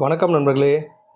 வணக்கம் நண்பர்களே.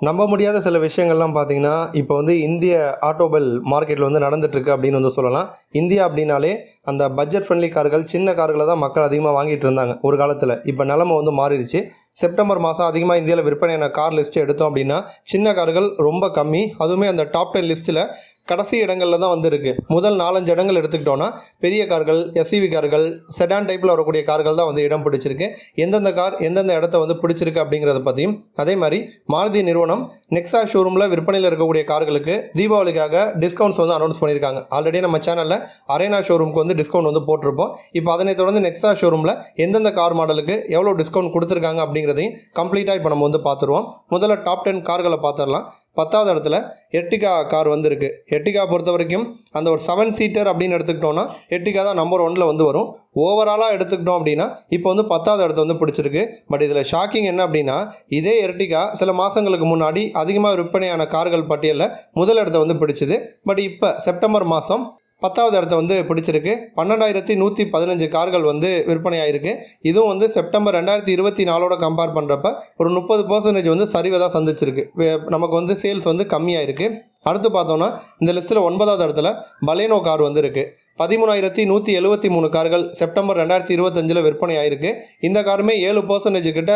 நம்ப முடியாத சில விஷயங்கள்லாம் பார்த்தீங்கன்னா இப்போ வந்து இந்திய ஆட்டோமொபைல் மார்க்கெட்டில் வந்து நடந்துட்டுருக்கு அப்படின்னு வந்து சொல்லலாம். இந்தியா அப்படின்னாலே அந்த பட்ஜெட் ஃப்ரெண்ட்லி கார்கள் சின்ன கார்களை தான் மக்கள் அதிகமாக வாங்கிட்டு இருந்தாங்க ஒரு காலத்தில். இப்போ நிலமை வந்து மாறிடுச்சு. செப்டம்பர் மாதம் அதிகமாக இந்தியாவில் விற்பனையான கார் லிஸ்ட்டு எடுத்தோம் அப்படின்னா சின்ன கார்கள் ரொம்ப கம்மி. அதுவுமே அந்த டாப் டென் லிஸ்ட்டில் கடைசி இடங்களில் தான் வந்திருக்கு. முதல் நாலஞ்சு இடங்கள் எடுத்துக்கிட்டோன்னா பெரிய கார்கள் எஸ்இவி கார்கள் செடான் டைப்பில் வரக்கூடிய கார்கள் தான் வந்து இடம் பிடிச்சிருக்கு. எந்தெந்த கார் எந்தெந்த இடத்த வந்து பிடிச்சிருக்கு அப்படிங்கிறத பற்றியும் அதே மாதிரி மாருதி நிறுவனம் நெக்ஸா ஷோரூமில் விற்பனையில் இருக்கக்கூடிய கார்களுக்கு தீபாவளிக்காக டிஸ்கவுண்ட்ஸ் வந்து அனௌன்ஸ் பண்ணியிருக்காங்க. ஆல்ரெடி நம்ம சேனலில் அரேனா ஷோரூமுக்கு வந்து டிஸ்கவுண்ட் வந்து போட்டிருப்போம். இப்போ அதனை தொடர்ந்து நெக்ஸா ஷோரூமில் எந்தெந்த கார் மாடலுக்கு எவ்வளோ டிஸ்கவுண்ட் கொடுத்துருக்காங்க அப்படிங்கிறதையும் கம்ப்ளீட்டாக இப்போ நம்ம வந்து பார்த்துருவோம். முதல்ல டாப் டென் கார்களை பார்த்துடலாம். பத்தாவது இடத்துல எர்டிகா கார் வந்திருக்கு. எர்டிகா பொறுத்த வரைக்கும் அந்த ஒரு செவன் சீட்டர் அப்படின்னு எடுத்துக்கிட்டோம்னா எர்டிகா தான் நம்பர் ஒன்ல வந்து வரும். ஓவராலாக எடுத்துக்கிட்டோம் அப்படின்னா இப்போ வந்து பத்தாவது இடத்த வந்து பிடிச்சிருக்கு. பட் இதில் ஷாக்கிங் என்ன அப்படின்னா இதே எர்டிகா சில மாதங்களுக்கு முன்னாடி அதிகமாக விற்பனையான கார்கள் பட்டியலில் முதல் இடத்த வந்து பிடிச்சிது. பட் இப்போ செப்டம்பர் மாதம் பத்தாவது இடத்த வந்து பிடிச்சிருக்கு. பன்னெண்டாயிரத்தி நூற்றி பதினஞ்சு கார்கள் வந்து விற்பனை ஆயிருக்கு இதுவும் வந்து செப்டம்பர் ரெண்டாயிரத்தி இருபத்தி நாலோட கம்பேர் பண்ணுறப்ப ஒரு முப்பது பர்சன்டேஜ் வந்து சரிவை தான் சந்திச்சிருக்கு. நமக்கு வந்து சேல்ஸ் வந்து கம்மியாக இருக்குது அடுத்து பார்த்தோன்னா இந்த லிஸ்ட்டில் ஒன்பதாவது இடத்துல பலேனோ கார் வந்து இருக்குது பதிமூணாயிரத்தி நூற்றி எழுபத்தி மூணு கார்கள் செப்டம்பர் ரெண்டாயிரத்தி இருபத்தஞ்சில் விற்பனை ஆயிருக்கு. இந்த காருமே ஏழு பர்சன்டேஜ் கிட்ட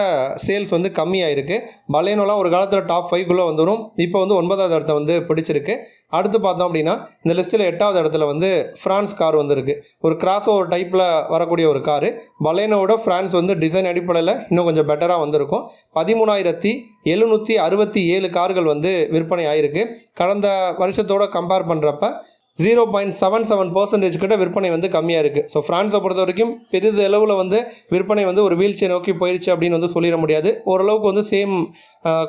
சேல்ஸ் வந்து கம்மியாயிருக்கு. பலேனோலாம் ஒரு காலத்தில் டாப் ஃபைவ்குள்ளே வந்துடும் இப்போ வந்து ஒன்பதாவது இடத்த வந்து பிடிச்சிருக்கு. அடுத்து பார்த்தோம் அப்படின்னா இந்த லிஸ்ட்டில் எட்டாவது இடத்துல வந்து ஃப்ரான்ஸ் கார் வந்திருக்கு. ஒரு கிராஸ் ஓவர் டைப்பில் வரக்கூடிய ஒரு காரு. பலேனோட ஃப்ரான்ஸ் வந்து டிசைன் அடிப்படையில் இன்னும் கொஞ்சம் பெட்டராக வந்திருக்கும். பதிமூணாயிரத்தி எழுநூற்றி அறுபத்தி ஏழு கார்கள் வந்து விற்பனை ஆயிருக்கு. கடந்த வருஷத்தோட கம்பேர் பண்ணுறப்ப zero point seven seven percentage கிட்ட விற்பனை வந்து கம்மியாக இருக்குது ஸோ ஃப்ரான்ஸை பொறுத்த வரைக்கும் பெரிது அளவில் வந்து விற்பனை வந்து ஒரு வீழ்ச்சியை நோக்கி போயிடுச்சு அப்படின்னு வந்து சொல்லிட முடியாது. ஓரளவுக்கு வந்து சேம்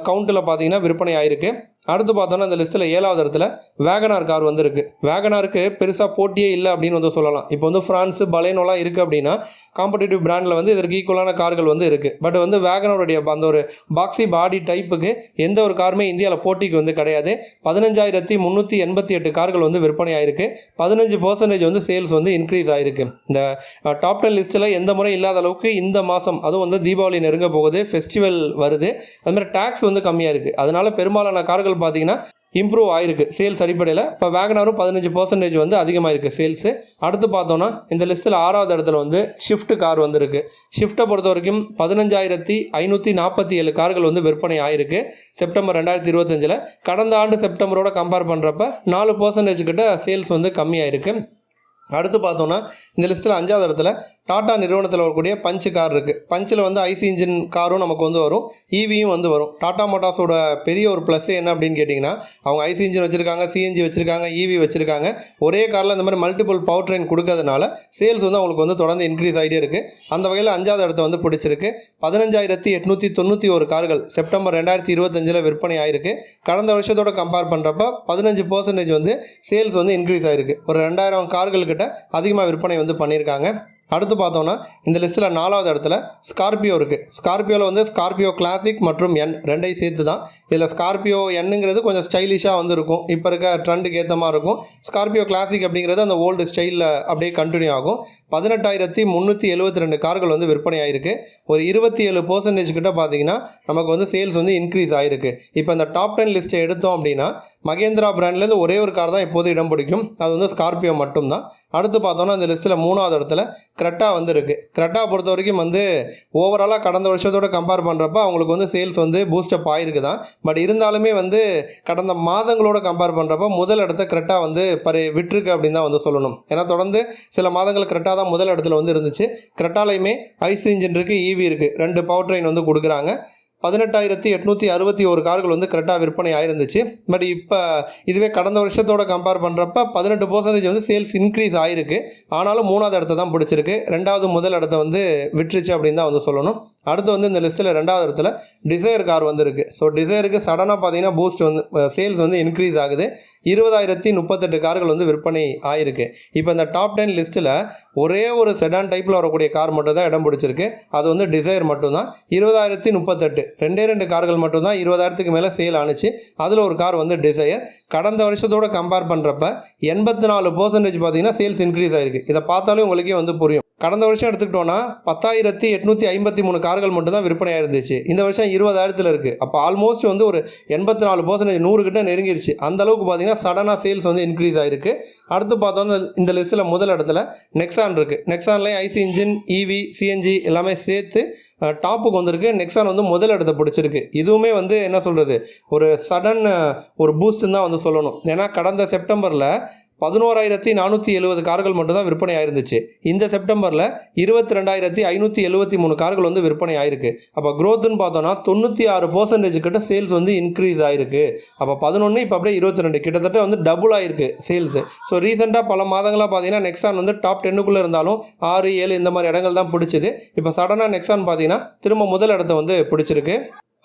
கவுண்ட்டில் பார்த்தீங்கன்னா விற்பனை ஆயிருக்கு. அடுத்து பார்த்தோன்னா இந்த லிஸ்ட்டில் ஏழாவது இடத்துல வேகனார் கார் வந்திருக்கு. வேகனாருக்கு பெருசாக போட்டியே இல்லை அப்படின்னு வந்து சொல்லலாம். இப்போ வந்து ஃப்ரான்ஸு பலேனோலாம் இருக்குது அப்படின்னா காம்படிட்டிவ் பிராண்டில் வந்து இதற்கு ஈக்குவலான கார்கள் வந்து இருக்குது பட் வந்து வேகனருடைய அந்த ஒரு பாக்ஸி பாடி டைப்புக்கு எந்த ஒரு காருமே இந்தியாவில் போட்டிக்கு வந்து கிடையாது. பதினஞ்சாயிரத்தி முந்நூற்றி எண்பத்தி எட்டு கார்கள் வந்து விற்பனை ஆயிருக்கு. பதினஞ்சு பர்சன்டேஜ் வந்து சேல்ஸ் வந்து இன்க்ரீஸ் ஆயிருக்கு. இந்த டாப் டென் லிஸ்ட்டில் எந்த முறை இல்லாத அளவுக்கு இந்த மாதம் அதுவும் வந்து தீபாவளி நெருங்க போகுது ஃபெஸ்டிவல் வருது. அது மாதிரி டேக்ஸ் வந்து கம்மியாக இருக்குது அதனால் பெரும்பாலான கார்கள் பார்த்தீங்கன்னா இம்ப்ரூவ் ஆயிருக்கு. சேல்ஸ் அடிப்படையில் இப்போ வேகனாரும் பதினஞ்சு பர்சன்டேஜ் வந்து அதிகமாக இருக்குது சேல்ஸு அடுத்து பார்த்தோன்னா இந்த லிஸ்ட்டில் ஆறாவது இடத்துல வந்து ஷிஃப்ட் கார் வந்திருக்கு. ஷிஃப்ட்டை பொறுத்த வரைக்கும் பதினஞ்சாயிரத்தி ஐநூற்றி நாற்பத்தி ஏழு கார்கள் வந்து விற்பனை ஆயிருக்கு. செப்டம்பர் ரெண்டாயிரத்தி இருபத்தஞ்சில். கடந்த ஆண்டு செப்டம்பரோட கம்பேர் பண்ணுறப்ப நாலு பர்சன்டேஜ் கிட்ட சேல்ஸ் வந்து கம்மியாயிருக்கு. அடுத்து பார்த்தோன்னா இந்த லிஸ்ட்டில் அஞ்சாவது இடத்துல டாடா நிறுவனத்தில் வரக்கூடிய பஞ்சு கார் இருக்குது பஞ்சில் வந்து ஐசி இன்ஜின் காரும் நமக்கு வந்து வரும். ஈவியும் வந்து வரும். டாடா மோட்டார்ஸோட பெரிய ஒரு ப்ளஸ் என்ன அப்படின்னு கேட்டிங்கன்னா அவங்க ஐசி இன்ஜின் வச்சுருக்காங்க சிஎன்ஜி வச்சுருக்காங்க ஈவி வச்சுருக்காங்க. ஒரே காரில் இந்த மாதிரி மல்டிபிள் பவர் ட்ரெயின் கொடுக்கறதுனால சேல்ஸ் வந்து அவங்களுக்கு வந்து தொடர்ந்து இன்க்ரீஸ் ஆகிட்டே இருக்குது அந்த வகையில் அஞ்சாவது இடத்த வந்து பிடிச்சிருக்கு. பதினஞ்சாயிரத்தி எட்நூற்றி தொண்ணூற்றி ஒரு கார்கள் செப்டம்பர் ரெண்டாயிரத்தி இருபத்தஞ்சில் விற்பனை ஆயிருக்கு. கடந்த வருஷத்தோட கம்பேர் பண்ணுறப்ப பதினஞ்சு பர்சன்டேஜ் வந்து சேல்ஸ் வந்து இன்க்ரீஸ் ஆயிருக்கு. ஒரு ரெண்டாயிரம் கார்கள் கிட்ட அதிகமாக விற்பனை வந்து பண்ணியிருக்காங்க. அடுத்து பார்த்தோன்னா இந்த லிஸ்ட்டில் நாலாவது இடத்துல ஸ்கார்பியோ இருக்குது ஸ்கார்பியோவில் வந்து ஸ்கார்பியோ கிளாசிக் மற்றும் என் ரெண்டையும் சேர்த்து தான் இதில் ஸ்கார்பியோ என்னங்கிறது கொஞ்சம் ஸ்டைலிஷாக வந்து இருக்கும் இப்போ இருக்க ட்ரெண்டுக்கு ஏற்ற மாதிரி இருக்கும். ஸ்கார்பியோ கிளாசிக் அப்படிங்கிறது அந்த ஓல்டு ஸ்டைலில் அப்படியே கண்டினியூ ஆகும். பதினெட்டாயிரத்தி முந்நூற்றி எழுபத்தி ரெண்டு கார்கள் வந்து விற்பனை ஆயிருக்கு. ஒரு இருபத்தி ஏழு பர்சன்டேஜ் கிட்ட பார்த்தீங்கன்னா நமக்கு வந்து சேல்ஸ் வந்து இன்க்ரீஸ் ஆயிருக்கு. இப்போ இந்த டாப் டென் லிஸ்ட்டை எடுத்தோம் அப்படின்னா மகேந்திரா பிராண்ட்லேருந்து ஒரே ஒரு கார் தான் இப்போது இடம் பிடிக்கும். அது வந்து ஸ்கார்பியோ மட்டும்தான். அடுத்து பார்த்தோன்னா இந்த லிஸ்ட்டில் மூணாவது இடத்துல க்ரெட்டா வந்து இருக்குது க்ரெட்டா பொறுத்த வரைக்கும் வந்து ஓவராலாக கடந்த வருஷத்தோட கம்பேர் பண்ணுறப்ப அவங்களுக்கு வந்து சேல்ஸ் வந்து பூஸ்டப் ஆயிருக்கு தான் பட் இருந்தாலுமே வந்து கடந்த மாதங்களோட கம்பேர் பண்ணுறப்ப முதல் இடத்த க்ரெட்டா வந்து பரி விட்டுருக்கு அப்படின்னு தான் வந்து சொல்லணும். ஏன்னா தொடர்ந்து சில மாதங்கள் க்ரெட்டா தான் முதல் இடத்துல வந்து இருந்துச்சு. க்ரெட்டாலையுமே ஐஸ் இன்ஜின் இருக்குது ஈவி இருக்குது ரெண்டு பவர் ட்ரெயின் வந்து கொடுக்குறாங்க. பதினெட்டாயிரத்தி எட்நூற்றி அறுபத்தி ஒரு கார்கள் வந்து கரெக்டாக விற்பனை ஆயிருந்துச்சு. பட் இப்போ இதுவே கடந்த வருஷத்தோட கம்பேர் பண்ணுறப்ப பதினெட்டு பர்சன்டேஜ் வந்து சேல்ஸ் இன்க்ரீஸ் ஆயிருக்கு. ஆனாலும் மூணாவது இடத்த தான் பிடிச்சிருக்கு. ரெண்டாவது முதல் இடத்த வந்து விட்டுருச்சு அப்படின்னு தான் வந்து சொல்லணும். அடுத்து வந்து இந்த லிஸ்ட்டில் ரெண்டாவது இடத்துல டிசைர் கார் வந்திருக்கு. ஸோ டிசைருக்கு சடனாக பார்த்தீங்கன்னா பூஸ்ட் வந்து சேல்ஸ் வந்து இன்க்ரீஸ் ஆகுது. இருபதாயிரத்தி முப்பத்தெட்டு கார்கள் வந்து விற்பனை ஆயிருக்கு. இப்போ இந்த டாப் டென் லிஸ்ட்டில் ஒரே ஒரு செடான் டைப்பில் வரக்கூடிய கார் மட்டும் தான் இடம் பிடிச்சிருக்கு. அது வந்து டிசைர் மட்டும்தான். இருபதாயிரத்தி முப்பத்தெட்டு. ரெண்டே ரெண்டு கார்கள் மட்டும்தான் இருபதாயிரத்துக்கு மேலே சேல் ஆணுச்சு அதில் ஒரு கார் வந்து டிசைர் கடந்த வருஷத்தோட கம்பேர் பண்ணுறப்ப எண்பத்தி நாலு பர்சன்டேஜ் பார்த்தீங்கன்னா சேல்ஸ் இன்க்ரீஸ் ஆயிருக்கு. இதை பார்த்தாலே உங்களுக்கே வந்து புரியும். கடந்த வருஷம் எடுத்துக்கிட்டோன்னா பத்தாயிரத்தி எட்நூற்றி ஐம்பத்தி மூணு கார்கள் மட்டும்தான் விற்பனையாக இருந்துச்சு. இந்த வருஷம் இருபதாயிரத்தில் இருக்குது அப்போ ஆல்மோஸ்ட் வந்து ஒரு எண்பத்தி நாலு பர்சன்டேஜ் நூறு கிட்ட நெருங்கிருச்சு. அந்த அளவுக்கு பார்த்தீங்கன்னா சடனாக சேல்ஸ் வந்து இன்க்ரீஸ் ஆகிருக்கு அடுத்து பார்த்தோன்னா இந்த லிஸ்ட்டில் முதல் இடத்துல நெக்ஸான் இருக்குது நெக்ஸான்லேயும் ஐசி இன்ஜின் இவி சிஎன்ஜி எல்லாமே சேர்த்து டாப்புக்கு வந்திருக்கு. நெக்ஸான் வந்து முதல் இடத்த பிடிச்சிருக்கு. இதுவுமே வந்து என்ன சொல்கிறது ஒரு சடன் ஒரு பூஸ்ட்டுன்னு தான் வந்து சொல்லணும். ஏன்னா கடந்த செப்டம்பரில் பதினோராயிரத்தி நானூற்றி எழுபது கார்கள் மட்டும்தான் விற்பனை ஆயிருந்துச்சு இந்த செப்டம்பரில் இருபத்தி ரெண்டாயிரத்தி ஐநூற்றி எழுபத்தி மூணு கார்கள் வந்து விற்பனை ஆயிருக்கு அப்போ க்ரோத்துன்னு பார்த்தோன்னா தொண்ணூற்றி ஆறு பர்சன்டேஜ் கிட்ட சேல்ஸ் வந்து இன்க்ரீஸ் ஆயிருக்கு. அப்போ பதினொன்று இப்போ அப்படியே இருபத்தி ரெண்டு கிட்டத்தட்ட வந்து டபுள் ஆயிருக்கு சேல்ஸ் ஸோ ரீசெண்டாக பல மாதங்களாக பார்த்தீங்கன்னா நெக்ஸான் வந்து டாப் டென்னுக்குள்ளே இருந்தாலும் ஆறு ஏழு இந்த மாதிரி இடங்கள் தான் பிடிச்சிது. இப்போ சடனாக நெக்ஸான் பார்த்தீங்கன்னா திரும்ப முதல் இடத்த வந்து பிடிச்சிருக்கு.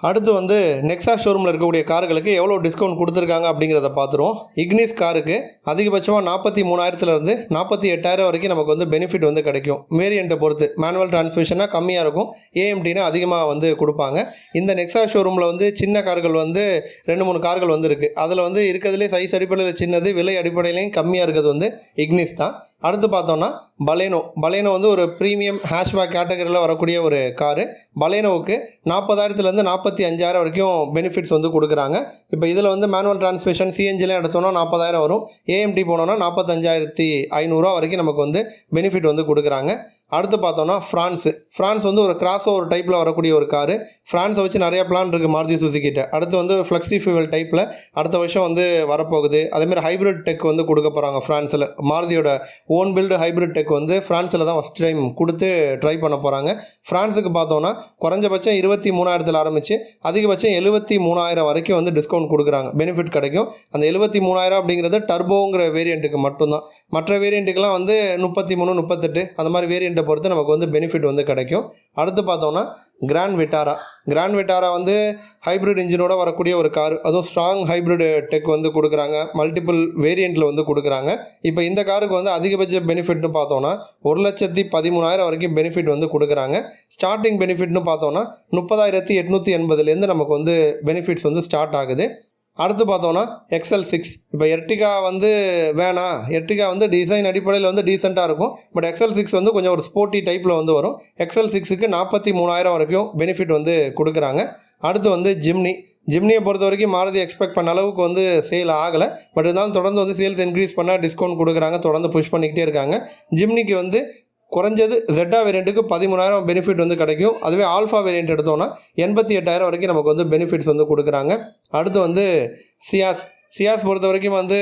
அடுத்து வந்து நெக்ஸா ஷோரூமில் இருக்கக்கூடிய கார்களுக்கு எவ்வளோ டிஸ்கவுண்ட் கொடுத்துருக்காங்க அப்படிங்கிறத பார்த்துருவோம். இக்னிஸ் காருக்கு அதிகபட்சமாக நாற்பத்தி மூணாயிரத்துலேருந்து நாற்பத்தி எட்டாயிரம் வரைக்கும் நமக்கு வந்து பெனிஃபிட் வந்து கிடைக்கும். வேரியண்ட்டை பொறுத்து மேனுவல் டிரான்ஸ்மிஷனாக கம்மியாக இருக்கும். ஏஎம்டினா அதிகமாக வந்து கொடுப்பாங்க. இந்த நெக்ஸா ஷோரூமில் வந்து சின்ன கார்கள் வந்து ரெண்டு மூணு கார்கள் வந்து இருக்குது அதில் வந்து இருக்கிறதுலே சைஸ் அடிப்படையில் சின்னது விலை அடிப்படையிலையும் கம்மியாக இருக்கிறது வந்து இக்னிஸ் தான். அடுத்து பார்த்தோன்னா பலேனோ. பலேனோ வந்து ஒரு ப்ரீமியம் ஹேஷ்பேக் கேட்டகரியில் வரக்கூடிய ஒரு காரு பலேனோவுக்கு நாற்பதாயிரத்துலேருந்து நாற்பத்தி அஞ்சாயிரம் வரைக்கும் பெனிஃபிட்ஸ் வந்து கொடுக்குறாங்க. இப்போ இதில் வந்து மேனுவல் டிரான்ஸ்மிஷன் சிஎன்ஜிலாம் எடுத்தோன்னா நாற்பதாயிரம் வரும். ஏஎம்டி போனோன்னா நாற்பத்தஞ்சாயிரத்தி ஐநூறுரூவா வரைக்கும் நமக்கு வந்து பெனிஃபிட் வந்து கொடுக்குறாங்க. அடுத்து பார்த்தோன்னா ஃப்ரான்ஸு ஃப்ரான்ஸ் வந்து ஒரு கிராஸ் ஓவர் டைப்பில் வரக்கூடிய ஒரு காரு ஃப்ரான்ஸை வச்சு நிறைய பிளான் இருக்குது மாருதி சுசுக்கிட்ட அடுத்து வந்து ஃப்ளெக்ஸி ஃபியூவல் டைப்பில் அடுத்த வருஷம் வந்து வரப்போகுது. அதேமாதிரி ஹைப்ரிட் டெக் வந்து கொடுக்க போகிறாங்க ஃப்ரான்ஸில் மாருதியோட ஓன் பில்டு ஹைப்ரிட் டெக் வந்து ஃப்ரான்ஸில் தான் ஃபஸ்ட் டைம் கொடுத்து ட்ரை பண்ண போகிறாங்க ஃப்ரான்ஸுக்கு பார்த்தோன்னா குறைஞ்சபட்சம் இருபத்தி மூணாயிரத்தில் ஆரம்பித்து அதிகபட்சம் எழுபத்தி மூணாயிரம் வரைக்கும் வந்து டிஸ்கவுண்ட் கொடுக்குறாங்க. பெனிஃபிட் கிடைக்கும். அந்த எழுபத்தி மூணாயிரம் அப்படிங்கிறது டர்போங்கிற வேரியண்ட்டுக்கு மட்டும்தான். மற்ற வேரியண்ட்டுக்கெலாம் வந்து முப்பத்தி மூணு முப்பத்தெட்டு அந்த மாதிரி வேரியண்ட்டை பொறுத்து நமக்கு வந்து பெனிஃபிட் வந்து கிடைக்கும். அடுத்து பார்த்தோன்னா கிராண்ட் விட்டாரா கிராண்ட் விட்டாரா வந்து ஹைப்ரிட் இன்ஜினோட வரக்கூடிய ஒரு கார் அதுவும் ஸ்ட்ராங் ஹைப்ரிட் டெக் வந்து கொடுக்குறாங்க. மல்டிபிள் வேரியண்ட்டில் வந்து கொடுக்குறாங்க. இப்போ இந்த காருக்கு வந்து அதிகபட்ச பெனிஃபிட்னு பார்த்தோன்னா ஒரு லட்சத்தி பதிமூணாயிரம் வரைக்கும் பெனிஃபிட் வந்து கொடுக்குறாங்க. ஸ்டார்டிங் பெனிஃபிட்னு பார்த்தோன்னா முப்பதாயிரத்தி எட்நூற்றி எண்பதுலேருந்து நமக்கு வந்து பெனிஃபிட்ஸ் வந்து ஸ்டார்ட் ஆகுது. அடுத்து பார்த்தோன்னா எக்ஸல் சிக்ஸ் இப்போ எர்டிகா வந்து வேணாம் எர்டிகா வந்து டிசைன் அடிப்படையில் வந்து டீசெண்டாக இருக்கும். பட் எக்ஸல் சிக்ஸ் வந்து கொஞ்சம் ஒரு ஸ்போர்ட்டி டைப்பில் வந்து வரும். எக்ஸல் சிக்ஸுக்கு நாற்பத்தி மூணாயிரம் வரைக்கும் பெனிஃபிட் வந்து கொடுக்குறாங்க. அடுத்து வந்து ஜிம்னி ஜிம்னியை பொறுத்த வரைக்கும் மாருதி எக்ஸ்பெக்ட் பண்ண அளவுக்கு வந்து சேல் ஆகலை. பட் இருந்தாலும் தொடர்ந்து வந்து சேல்ஸ் இன்க்ரீஸ் பண்ணால் டிஸ்கவுண்ட் கொடுக்குறாங்க. தொடர்ந்து புஷ் பண்ணிக்கிட்டே இருக்காங்க. ஜிம்னிக்கு வந்து குறைஞ்சது ஜெட்டா வேரியண்ட்டுக்கு பதிமூணாயிரம் பெனிஃபிட் வந்து கிடைக்கும். அதுவே ஆல்ஃபா வேரியண்ட் எடுத்தோன்னா எண்பத்தி எட்டாயிரம் வரைக்கும் நமக்கு வந்து பெனிஃபிட்ஸ் வந்து கொடுக்குறாங்க. அடுத்து வந்து சியாஸ் சியாஸ் பொறுத்த வரைக்கும் வந்து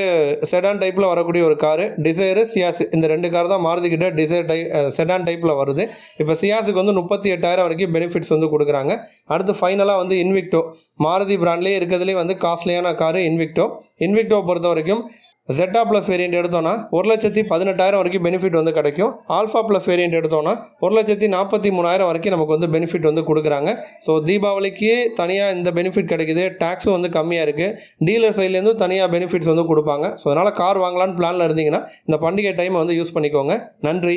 செடான் டைப்பில் வரக்கூடிய ஒரு காரு டிசைரு சியாஸ் இந்த ரெண்டு கார் தான் மாருதி கிட்ட டிசைர் டை செடான் டைப்பில் வருது. இப்போ சியாஸுக்கு வந்து முப்பத்தி எட்டாயிரம் வரைக்கும் பெனிஃபிட்ஸ் வந்து கொடுக்குறாங்க. அடுத்து ஃபைனலாக வந்து இன்விக்டோ மாருதி பிராண்ட்லேயே இருக்கிறதுலே வந்து காஸ்ட்லியான காரு இன்விக்டோ இன்விக்டோ பொறுத்த வரைக்கும் ஜெட்டா ப்ளஸ் வேரியண்ட் எடுத்தோன்னா ஒரு லட்சத்தி பதினெட்டாயிரம் வரைக்கும் பெனிஃபிட் வந்து கிடைக்கும். ஆல்ஃபா ப்ளஸ் வேரியண்ட் எடுத்தோன்னா ஒரு லட்சத்தி நாற்பத்தி மூணாயிரம் வரைக்கும் நமக்கு வந்து பெனிஃபிட் வந்து கொடுக்குறாங்க. ஸோ தீபாவளிக்கு தனியாக இந்த பெனிஃபிட் கிடைக்குது. டேக்ஸும் வந்து கம்மியாக இருக்குது டீலர் சைட்லேருந்தும் தனியாக பெனிஃபிட்ஸ் வந்து கொடுப்பாங்க. ஸோ அதனால் கார் வாங்கலான்னு பிளானில் இருந்தீங்கன்னா இந்த பண்டிகை டைமை வந்து யூஸ் பண்ணிக்கோங்க. நன்றி.